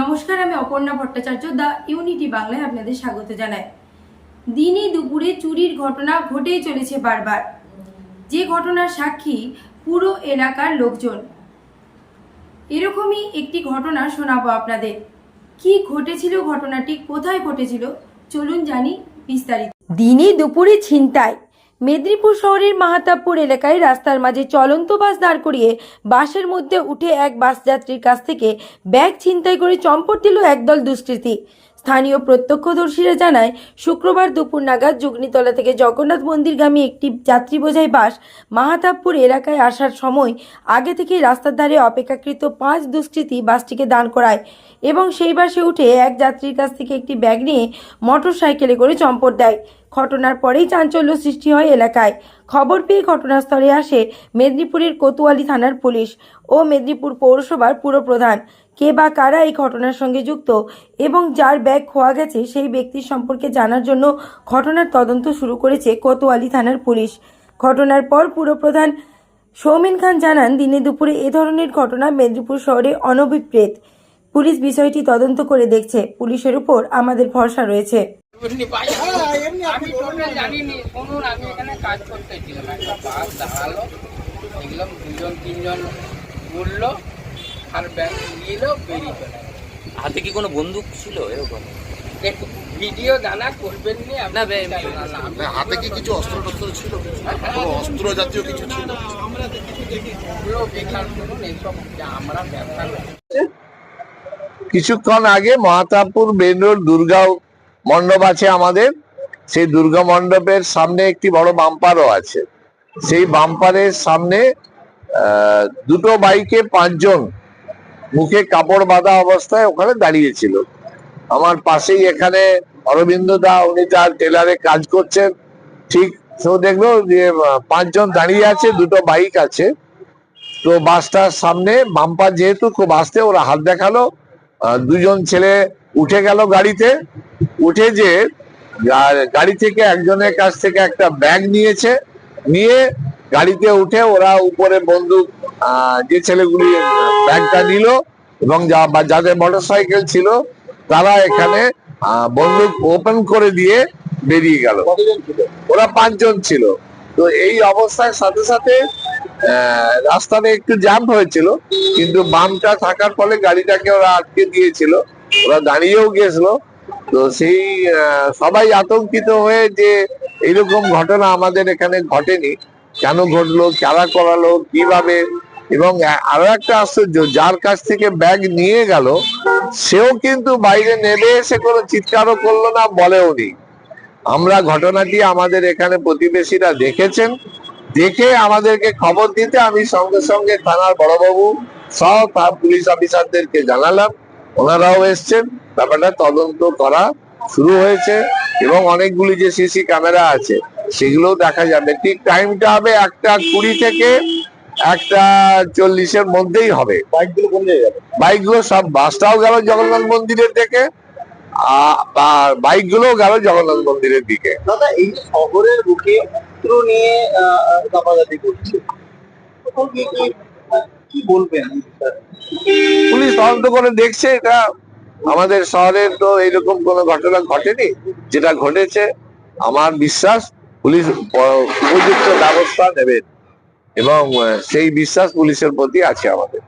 নমস্কার, আমি Aparna Bhattacharya, the unity বাংলায় আপনাদের স্বাগত জানাই। দিনে দুপুরে চুরির ঘটনা ঘটেই চলেছে বারবার। যে ঘটনার সাক্ষী পুরো এলাকার লোকজন। এরকমই একটি ঘটনা শোনাবো আপনাদের। কি ঘটেছিল ঘটনাটি, কোথায় ঘটেছিল, চলুন জানি বিস্তারিত। দিনে দুপুরে ছিনতাই মেদিনীপুর শহরের মাহাতাবপুর এলাকায় রাস্তার মাঝে চলন্ত বাস দাঁড় করিয়ে বাসের মধ্যে উঠে এক বাস যাত্রীর কাছ থেকে ব্যাগ ছিনতাই করে চম্পট দিল একদল দুষ্কৃতী। স্থানীয় প্রত্যক্ষদর্শীরা জানায়, শুক্রবার দুপুর নাগাদ যুগনিতলা থেকে জগন্নাথ মন্দিরগামী একটি যাত্রী বোঝাই বাস মাহাতাবপুর এলাকায় আসার সময় আগে থেকেই রাস্তার ধারে অপেক্ষাকৃত পাঁচ দুষ্কৃতী বাসটিকে দান করায় এবং সেই বাসে উঠে এক যাত্রীর কাছ থেকে একটি ব্যাগ নিয়ে মোটর সাইকেলে করে চম্পট দেয়। ঘটনার পরেই চাঞ্চল্য সৃষ্টি হয় এলাকায়। খবর পেয়ে ঘটনাস্থলে আসে মেদিনীপুরের কোতোয়ালি থানার পুলিশ ও মেদিনীপুর পৌরসভার পুরপ্রধান। কে বা কারা এই ঘটনার সঙ্গে যুক্ত এবং যার ব্যাগ খোয়া গেছে সেই ব্যক্তির সম্পর্কে জানার জন্য ঘটনার তদন্ত শুরু করেছে কোতোয়ালি থানার পুলিশ। ঘটনার পর পুরপ্রধান সৌমেন খান জানান, দিনে দুপুরে এ ধরনের ঘটনা মেদিনীপুর শহরে অনভিপ্রেত। পুলিশ বিষয়টি তদন্ত করে দেখছে। পুলিশের উপর আমাদের ভরসা রয়েছে। উঠল আর ব্যাংক নিল বেরিয়ে চলে হাতে কি কোনো বন্দুক ছিল এরকম ভিডিও জানা করবেন নি না, হাতে কি কিছু অস্ত্র টস্ত্র ছিল? অস্ত্র জাতীয় কিছু ছিল পুরো বেকার করুন এইসব আমরা ব্যবসা কিছুক্ষণ আগে মহাতাবপুর মেন রোড দুর্গা মণ্ডপ আছে আমাদের। সেই দুর্গা মণ্ডপের সামনে একটি বড় বাম্পারও আছে। সেই বাম্পারের সামনে আহ, দুটো বাইকে পাঁচজন মুখে কাপড় বাঁধা অবস্থায় ওখানে দাঁড়িয়েছিল আমার পাশেই এখানে অরবিন্দ দা, উনি তার টেলারে কাজ করছেন। ঠিক দেখল যে পাঁচজন দাঁড়িয়ে আছে, দুটো বাইক আছে। তো বাসটার সামনে বাম্পার যেহেতু খুব আসতে ওরা হাত দেখাল দুজন ছেলে উঠে গেল গাড়িতে। উঠে যে গাড়ি থেকে একজনের কাছ থেকে একটা ব্যাগ নিয়েছে, নিয়ে গাড়িতে উঠে ওরা উপরে বন্দুক যে ছেলেগুলি ব্যাগটা নিল এবং যাদের মোটরসাইকেল ছিল, তারা এখানে বন্দুক ওপেন করে দিয়ে বেরিয়ে গেল। ওরা পাঁচজন ছিল। তো এই অবস্থার সাথে সাথে রাস্তাতে একটু জ্যাম হয়েছিল, কিন্তু বামটা থাকার ফলে গাড়িটাকে ওরা আটকে দিয়েছিল। ওরা দাঁড়িয়েও গেছিল। তো সেই সবাই আতঙ্কিত হয়ে যে এইরকম ঘটনা আমাদের এখানে ঘটেনি। কেন ঘটলো? কারা করালো? কীভাবে? এবং আরও একটা আশ্চর্য, যার কাছ থেকে ব্যাগ নিয়ে গেল, সেও কিন্তু বাইরে নেমে এসে কোনো চিৎকারও করল না, বলেও নি আমরা ঘটনাটি আমাদের এখানে প্রতিবেশীরা দেখেছেন। দেখে আমাদেরকে খবর দিতে আমি সঙ্গে সঙ্গে থানার বড়বাবু সহ পুলিশ অফিসারদেরকে জানালাম। ওনারাও এসছেন। ব্যাপারটা তদন্ত করা শুরু হয়েছে এবং অনেকগুলি যে সিসি ক্যামেরা আছে, সেগুলোও দেখা যাবে। ঠিক টাইমটা হবে একটা কুড়ি থেকে একটা চল্লিশের মধ্যেই হবে। বাইকগুলো কোন জায়গায় বাইকগুলো সব বাসটাও গেল জগন্নাথ মন্দিরের দিকে আর বাইকগুলোও গেল জগন্নাথ মন্দিরের দিকে। দাদা এই শহরের বুকে অস্ত্র নিয়ে দাপাদাপি করছে। কি বলবেন পুলিশ তদন্ত করে দেখছে এটা। আমাদের শহরের তো এরকম কোনো ঘটনা ঘটেনি। যেটা ঘটেছে আমার বিশ্বাস পুলিশ উপযুক্ত ব্যবস্থা নেবেন। এবং সেই বিশ্বাস পুলিশের প্রতি আছে আমাদের।